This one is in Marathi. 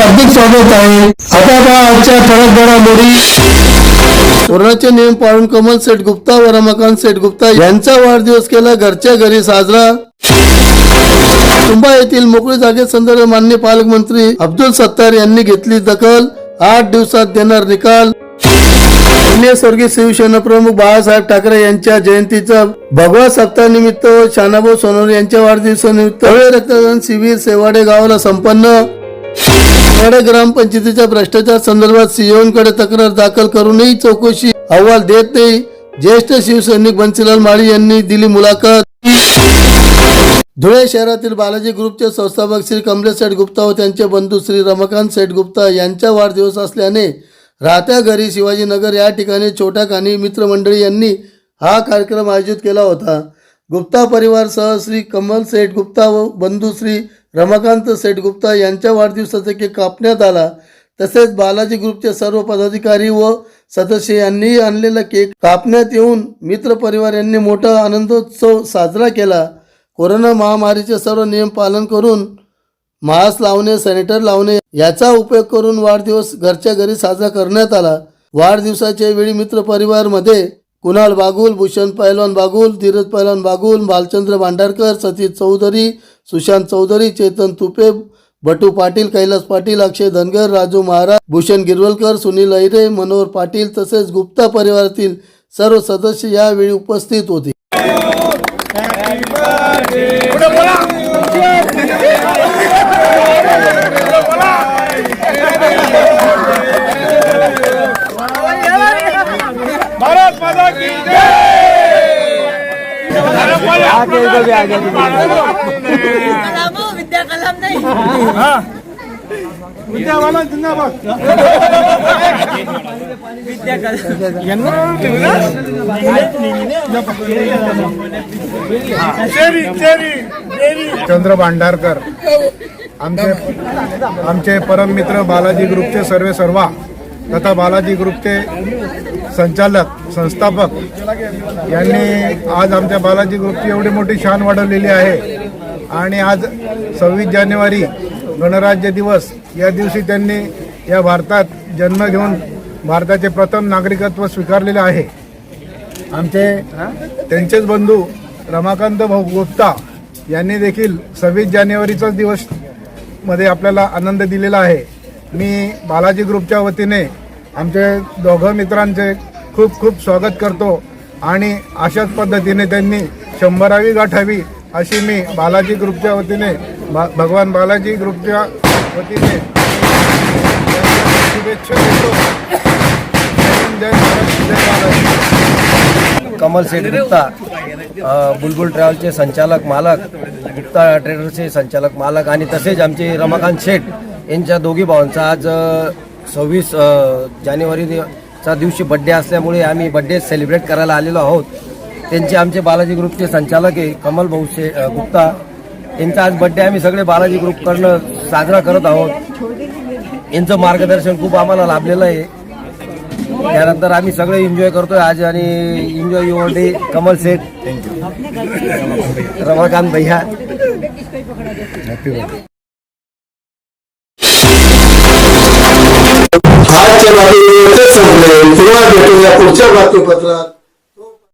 स्वागत आहे. आता पहा आजच्या ठळक घडामोडी कोरोनाचे नियम पाळून कमल सेठ गुप्ता व रमाकांत सेठ गुप्ता यांचा वाढदिवस केला घरच्या घरी साजरा. तुंबा येथील मोकळी जागेसंदर्भात मान्य पालकमंत्री अब्दुल सत्तार यांनी घेतली दखल. आठ दिवसात देणार निकाल. पुण्य स्वर्गीय शिवसेना प्रमुख बाळासाहेब ठाकरे यांच्या जयंतीचा भगवा सप्ताहानिमित्त निमित्त शानाभाऊ सोनवणे यांच्या वाढदिवसानिमित्त. रक्तदान शिबिर सेवाडे गावाला संपन्न. सेवाडे ग्रामपंचायतीच्या भ्रष्टाचार संदर्भात सीओकडे तक्रार दाखल करूनही चौकशी अहवाल देत नाही. ज्येष्ठ शिवसैनिक बन्सीलाल माळी यांनी दिली मुलाखत. धुळे शहरातील बालाजी ग्रुपचे संस्थापक श्री कमलेश सेठ गुप्ता व त्यांचे बंधू श्री रमाकांत सेठ गुप्ता यांचा वाढदिवस असल्याने राहत्या घरी शिवाजीनगर या ठिकाणी छोट्या खाणी मित्रमंडळी यांनी हा कार्यक्रम आयोजित केला होता. गुप्ता परिवारसह श्री कमल सेठ गुप्ता व बंधू श्री रमाकांत सेठ गुप्ता यांच्या वाढदिवसाचा केक कापण्यात आला. तसेच बालाजी ग्रुपचे सर्व पदाधिकारी व सदस्य यांनीही आणलेला केक कापण्यात येऊन मित्रपरिवार यांनी मोठा आनंदोत्सव साजरा केला. कोरोना महामारीचे सर्व नियम पालन करून मास्क लावणे सॅनिटर लावणे याचा उपयोग करून वाढदिवस घरच्या घरी साजरा करण्यात आला. वाढदिवसाच्या वेळी मित्रपरिवारमध्ये कुणाल बागुल भूषण पैलवान बागुल धीरज पैलवान बागुल भालचंद्र भांडारकर सतीश चौधरी सुशांत चौधरी चेतन तुपे भटू पाटील कैलास पाटील अक्षय धनगर राजू महाराज भूषण गिरवलकर सुनील अहिरे मनोहर पाटील तसेच गुप्ता परिवारातील सर्व सदस्य यावेळी उपस्थित होते. भारत माता की हो, विद्या कलाम नाही। विद्यावाला जिंदाबाद। विद्या कलाम। चेरी चेरी चेरी। चंद्र भांडारकर आमचे आमचे परम मित्र बालाजी ग्रुपचे सर्वे सर्वा तथा बालाजी ग्रुपचे संचालक संस्थापक यांनी आज आमच्या बालाजी ग्रुपची एवढी मोठी शान वाढवलेली आहे. आणि आज सव्वीस जानेवारी गणराज्य दिवस या दिवशी त्यांनी या भारतात जन्म घेऊन भारताचे प्रथम नागरिकत्व स्वीकारलेले आहे. आमचे त्यांचेच बंधू रमाकांत भाऊ गुप्ता यांनी देखील सव्वीस जानेवारीचाच दिवसमध्ये आपल्याला आनंद दिलेला आहे. मी बालाजी ग्रुपच्या वतीने आमचे दोघं मित्रांचे खूप खूप स्वागत करतो आणि अशाच पद्धतीने त्यांनी शंभरावी गाठावी अशी मी बालाजी ग्रुपच्या वतीने भा- भगवान बालाजी ग्रुपच्या वतीने शुभेच्छा देतो. जय कमल सेठ गुप्ता बुलबुल ट्रॅव्हलचे संचालक मालक गुप्ता ट्रेडरचे संचालक मालक आणि तसेच आमचे रमाकांत शेठ यांच्या दोघी भावांचा आज सव्वीस जानेवारीचा दिवशी बड्डे असल्यामुळे आम्ही बड्डे सेलिब्रेट करायला आलेलो आहोत. त्यांचे आमचे बालाजी ग्रुपचे संचालक आहे कमल भाऊ शे गुप्ता. यांचा आज बड्डे आम्ही सगळे बालाजी ग्रुपकडनं साजरा करत आहोत. यांचं मार्गदर्शन खूप आम्हाला लाभलेलं आहे. त्यानंतर आम्ही सगळे एन्जॉय करतोय आज आणि enjoy your day Kamal Seth. Ramakant भैया. आजच्या बातमीपत्र संपले. पुन्हा भेटूया पुढच्या बातमीपत्रात